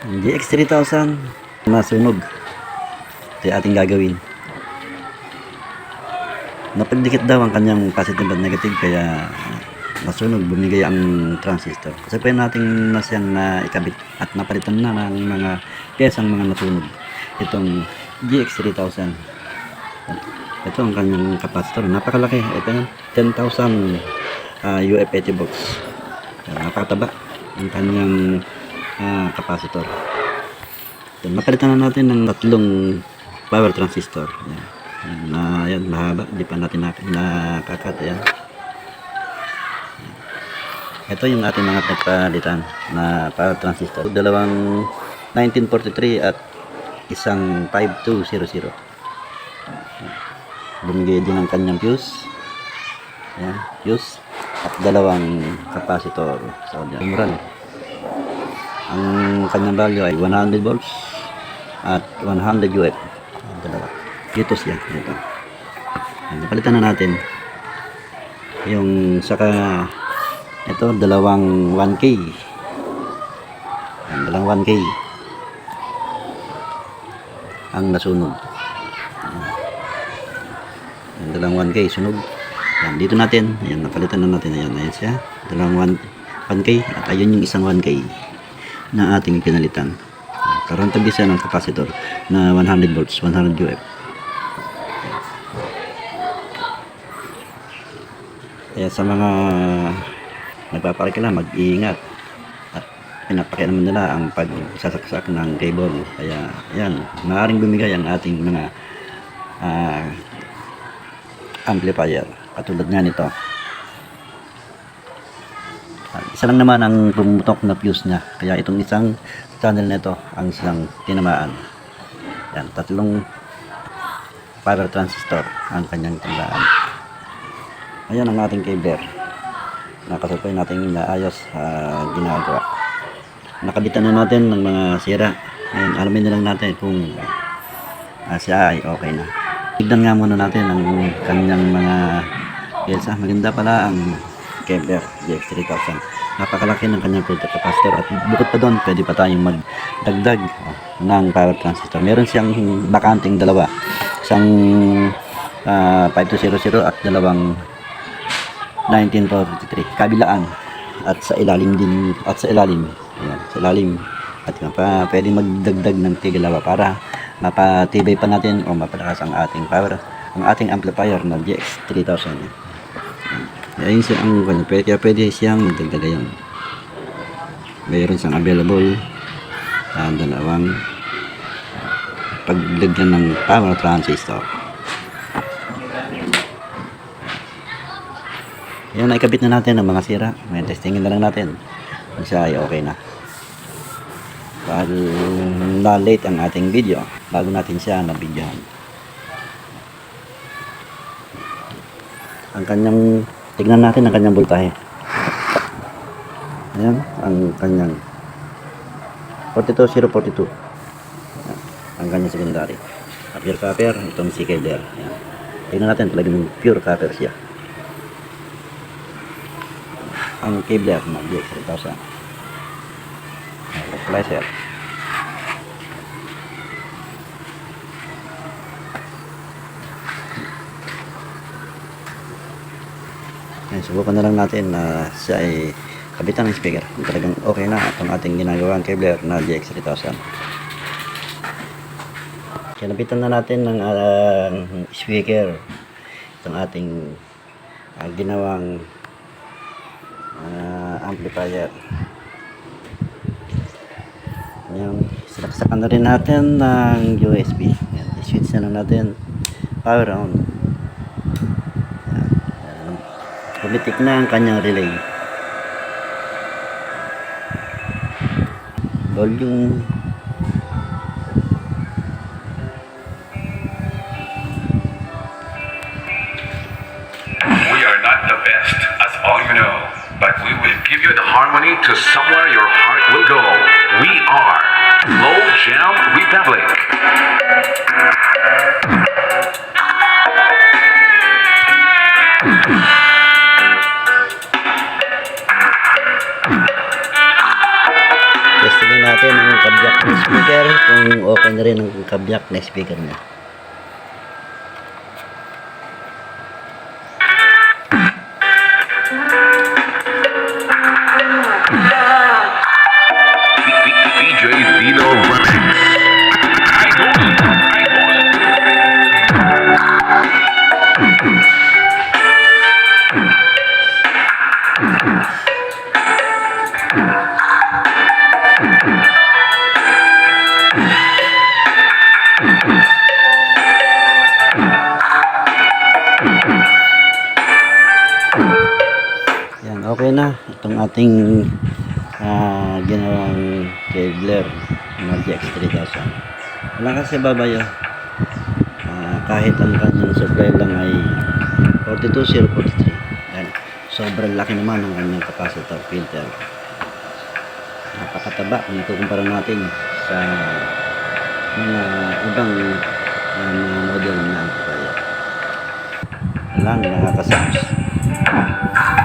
GX 3000 nasunog. Ito yung ating gagawin. Napagdikit daw ang kanyang positive at negative kaya nasunog, bumigay ang transistor. Kasi pwede natin na siyang na ikabit at napalitan na ng mga piyesang mga nasunog. Itong GX 3000. Ito ang kanyang capacitor. Napakalaki. Ito yung 10,000 uh, UF80 box. Napakataba ang kanyang ah, capacitor. Yan, napalitan na natin ng tatlong power transistor. Yan. Na, yan, mahaba. Hindi pa natin nak- nakakat. Yan. Ito yung ating mga nagpalitan na power transistor. Dalawang 1943 at isang 5200. Bumigay din ang kanyang fuse. Yan, fuse. At dalawang capacitor. So, yan. Ang kanyang value ay 100 volts at 100 UF. Ang Dalawa. Dito siya. Dito. Yan, Napalitan na natin yung saka ito dalawang 1K. Yan, dalawang 1K ang nasunog. Yan, dalawang 1K sunog. Yan, dito natin. Yan, napalitan na natin. Ayan, ayan siya. Dalawang 1, 1K at ayun yung isang 1K na ating pinalitan. Karoon tabi siya ng capacitor na 100 volts, 100 UF. Kaya sa mga nagpaparekla, mag-iingat. At pinapakita naman nila ang pagsasaksak ng cable. Kaya, yan, maaaring bumigay ang ating mga ah, amplifier. Katulad nga nito. Isa lang naman ang pumutok na fuse niya. Kaya itong isang channel na ito ang isang tinamaan. Yan, tatlong power transistor ang kanyang tinamaan. Ayan ang ating cable. Nakasapay natin inaayos uh, ginagawa. Nakabitan na natin ng mga sira. Ngayon, alamin na lang natin kung uh, siya ay okay na. Tignan nga muna natin ang kanyang mga pyesa. Maganda pala ang Kevlar GX3000. Napakalaki ng kanyang filter capacitor at bukod pa doon, pwede pa tayong magdagdag oh, ng power transistor. Meron siyang bakanting dalawa. Isang ah, 5200 at dalawang 1943. Kabilaan at sa ilalim din at sa ilalim. Ayan, sa ilalim. At nga pa, pwede magdagdag ng tigalawa para mapatibay pa natin o mapalakas ang ating power, ang ating amplifier na GX3000. Ayun siya ang. Pwede, kaya pwede siyang magdagdag yan. Mayroon siyang available na dalawang paglagyan ng power transistor. Yan, naikabit na natin ang mga sira. May testingin na lang natin. Kung siya ay okay na. Dahil na-late ang ating video, bago natin siya nabidyohan. Ang kanyang, tignan natin ang kanyang voltahe. Ayan, ang kanyang 42042. Ayan, ang kanyang secondary. Pure copper, itong si Kaider. Ayan. Tignan natin, talagang pure copper siya ang cable ng GX3000 equalizer Ayan, subukan na lang natin na siya ay kabitan ng speaker talagang okay na itong ating ginagawang cable na GX3000 Kinabitan na natin ng ah, speaker itong ating ah, ginawang ah, amplifier. Yung sinaksakan na rin natin ng USB. Yan, i-switch na lang natin power on. Yan. Yan. Pumitik na ang kanyang relay. Volume We are not the best, as all you know, but we will give you the harmony to somewhere your heart will go. We are Low Jam Republic. Rin ang kabyak na speaker niya. Yan, okay na. Itong ating ah, ginawang cabler na GX3000. Wala kasi babayo. Ah, kahit ang kanyang supply lang ay 42043. Yan. Sobrang laki naman ang kanyang capacitor filter. Napakataba kung ikukumpara natin sa mga ibang ah, mga model na amplifier. Lang, nakakasams. Thank.